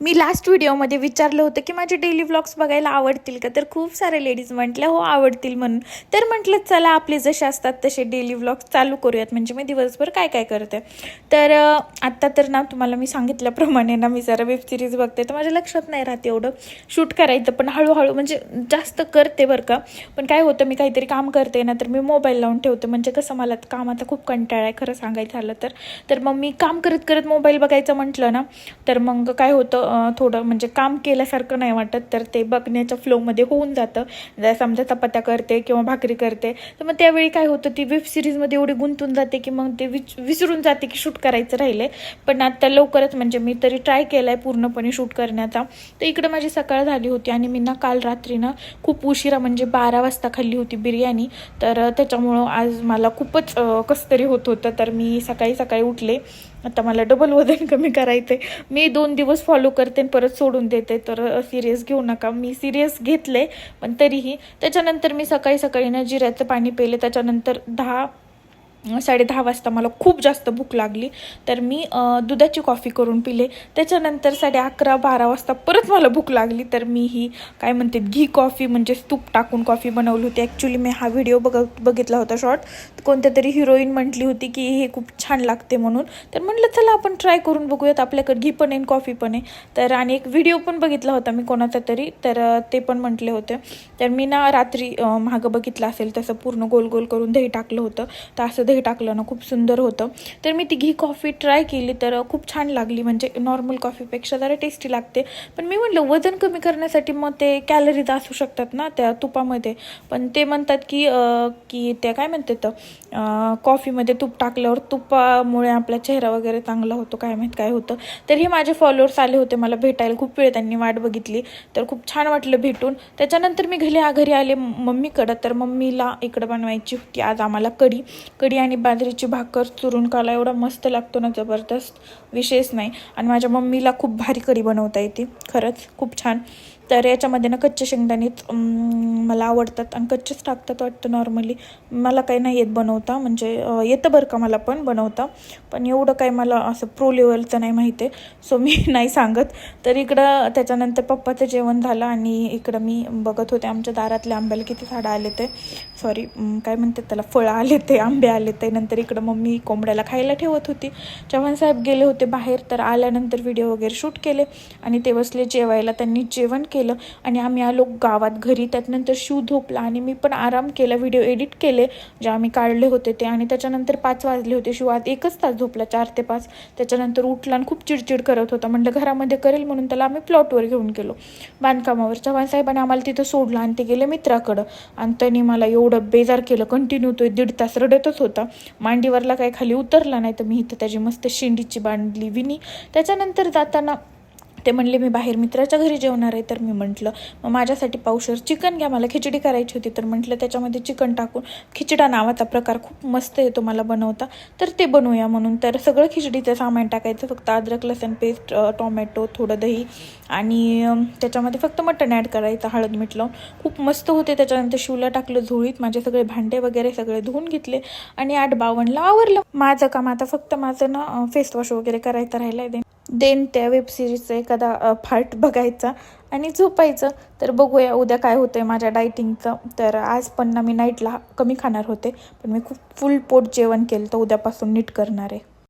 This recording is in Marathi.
मी लास्ट व्हिडिओमध्ये विचारलं होतं की माझे डेली व्लॉग्स बघायला आवडतील का? तर खूप सारे लेडीज म्हटल्या हो आवडतील म्हणून. तर म्हटलं चला आपले जसे असतात तसे डेली व्लॉग्स चालू करूयात. म्हणजे मी दिवसभर काय काय करते? तर आत्ता तर ना तुम्हाला मी सांगितल्याप्रमाणे ना मी जरा वेब सिरीज बघते. तर माझ्या लक्षात नाही राहते एवढं शूट करायचं पण हळूहळू म्हणजे जास्त करते बरं का. पण काय होतं मी काहीतरी काम करते ना तर मी मोबाईल लावून ठेवते. म्हणजे कसं मला काम आता खूप कंटाळा आहे खरं सांगायचं झालं तर. तर मग मी काम करत करत मोबाईल बघायचं म्हटलं ना तर मग काय होतं थोडं म्हणजे काम केल्यासारखं नाही वाटत तर ते बघण्याच्या फ्लोमध्ये होऊन जातं. जर समजा चपात्या करते किंवा भाकरी करते तर मग त्यावेळी काय होतं ती वेब सिरीजमध्ये एवढी गुंतून जाते की मग ते विच विसरून जाते की शूट करायचं राहिले पण आता लवकरच म्हणजे मी तरी ट्राय केला आहे पूर्णपणे शूट करण्याचा. तर इकडं माझी सकाळ झाली होती आणि मी ना काल रात्री ना खूप उशिरा म्हणजे बारा वाजता खाल्ली होती बिर्याणी. तर त्याच्यामुळं आज मला खूपच कसं तरी होत होतं. तर मी सकाळी सकाळी उठले. आता मला डबल वजन कमी करायचं आहे मी दोन दिवस फॉलो करते आणि परत सोडून देते. तर सिरियस घेऊ नका. मी सिरियस घेतले पण तरीही. त्याच्यानंतर मी सकाळी सकाळी ना जिऱ्याचं पाणी पिले. त्याच्यानंतर दहा साडे दहा वाजता मला खूप जास्त भूक लागली. तर मी दुधाची कॉफी करून पिले. त्याच्यानंतर साडे अकरा बारा वाजता परत मला भूक लागली. तर मी ही काय म्हणते घी कॉफी म्हणजे तूप टाकून कॉफी बनवली होती. ॲक्च्युली मी हा व्हिडिओ बघ बघितला होता शॉर्ट कोणत्या तरी हिरोईन म्हटली होती की हे खूप छान लागते म्हणून. तर म्हटलं चला आपण ट्राय करून बघूयात. आपल्याकडे घी पण आहे आणि कॉफी पण आहे. तर आणि एक व्हिडिओ पण बघितला होता मी कोणाचा तरी. तर ते पण म्हटले होते. तर मी ना रात्री मागं बघितलं असेल तसं पूर्ण गोल गोल करून दही टाकलं होतं. तर असं दही टाकलं ना खूप सुंदर होतं. तर मी तिघी कॉफी ट्राय केली तर खूप छान लागली. म्हणजे नॉर्मल कॉफीपेक्षा जरा टेस्टी लागते. पण मी म्हटलं वजन कमी करण्यासाठी मग ते कॅलरीज असू शकतात ना त्या तुपामध्ये. पण ते म्हणतात की की त्या काय म्हणतात कॉफीमध्ये तूप टाकल्यावर तुपामुळे आपला चेहरा वगैरे चांगला होतो काय माहीत काय होतं. तर हे माझे फॉलोअर्स आले होते मला भेटायला. खूप वेळ त्यांनी वाट बघितली. तर खूप छान वाटलं भेटून. त्याच्यानंतर मी घरी घरी आले मम्मीकडं. तर मम्मीला इकडं बनवायची होती. आज आम्हाला कढी. कढी आणि बाजरीची भाकर चुरून खाला एवढा मस्त लागतो ना जबरदस्त. विशेष नाही. आणि माझ्या मम्मीला खूप भारी करी बनवता येते. खरंच खूप छान. तर याच्यामध्ये ना कच्चे शेंगदाणेच मला आवडतात आणि कच्चेच टाकतात वाटतं नॉर्मली मला काही नाही येत बनवता म्हणजे येतं बरं का मला पण बनवता पण एवढं काही मला असं प्रो लेवलचं नाही माहिती आहे. सो मी नाही सांगत. तर इकडं त्याच्यानंतर पप्पाचं जेवण झालं आणि इकडं मी बघत होते आमच्या दारातल्या आंब्याला किती झाडं आले ते सॉरी काय म्हणतात त्याला फळं आले ते आंबे आले ते नंतर इकडं मम्मी कोंबड्याला खायला ठेवत होती. चव्हाण साहेब गेले होते बाहेर तर आल्यानंतर व्हिडिओ वगैरे शूट केले आणि ते बसले जेवायला. त्यांनी जेवण केलं. केलं आणि आम्ही आलो गावात घरी. त्यानंतर शू झोपला आणि मी पण आराम केला व्हिडिओ एडिट केले. जे आम्ही काढले होते ते. आणि त्याच्यानंतर पाच वाजले होते. शिव आज एकच तास झोपला चार ते पाच. त्याच्यानंतर उठला आणि खूप चिडचिड करत होता. म्हटलं घरामध्ये करेल म्हणून त्याला आम्ही प्लॉटवर घेऊन गेलो. बांधकामावर चव्हाण साहेबांनी आम्हाला तिथं सोडलं आणि ते गेले मित्राकडं. आणि त्यांनी मला एवढं बेजार केलं. कंटिन्यू तो दीड तास रडतच होता. मांडीवरला काही खाली उतरला नाही तर मी इथं त्याची मस्त शेंडीची बांधली विनी त्याच्यानंतर जाताना ते म्हणले मी बाहेर मित्राच्या घरी जेवणार आहे. तर मी म्हटलं मग माझ्यासाठी पावशर चिकन घ्या मला खिचडी करायची होती. तर म्हटलं त्याच्यामध्ये चिकन टाकून खिचडा नावाचा प्रकार खूप मस्त येतो मला बनवता तर ते बनवूया म्हणून. तर सगळं खिचडीचं सामान टाकायचं फक्त अद्रक लसण पेस्ट टोमॅटो थोडं दही आणि त्याच्यामध्ये फक्त मटण ॲड करायचं हळद मीठ लावून. खूप मस्त होते. त्याच्यानंतर शिवला टाकलं झोळीत माझे सगळे भांडे वगैरे सगळे धुवून घेतले आणि आठ बावनला आवरलं. माझं काम आता फक्त माझं ना फेसवॉश वगैरे करायचं राहिलं आहे देन त्या वेबसिरीजचा एखादा पार्ट बघायचा आणि झोपायचं. तर बघूया उद्या काय होतं आहे माझ्या डायटिंगचं तर आज पण ना मी नाईटला कमी खाणार होते पण मी खूप फुल पोट जेवण केलं तर उद्यापासून नीट करणार. आहे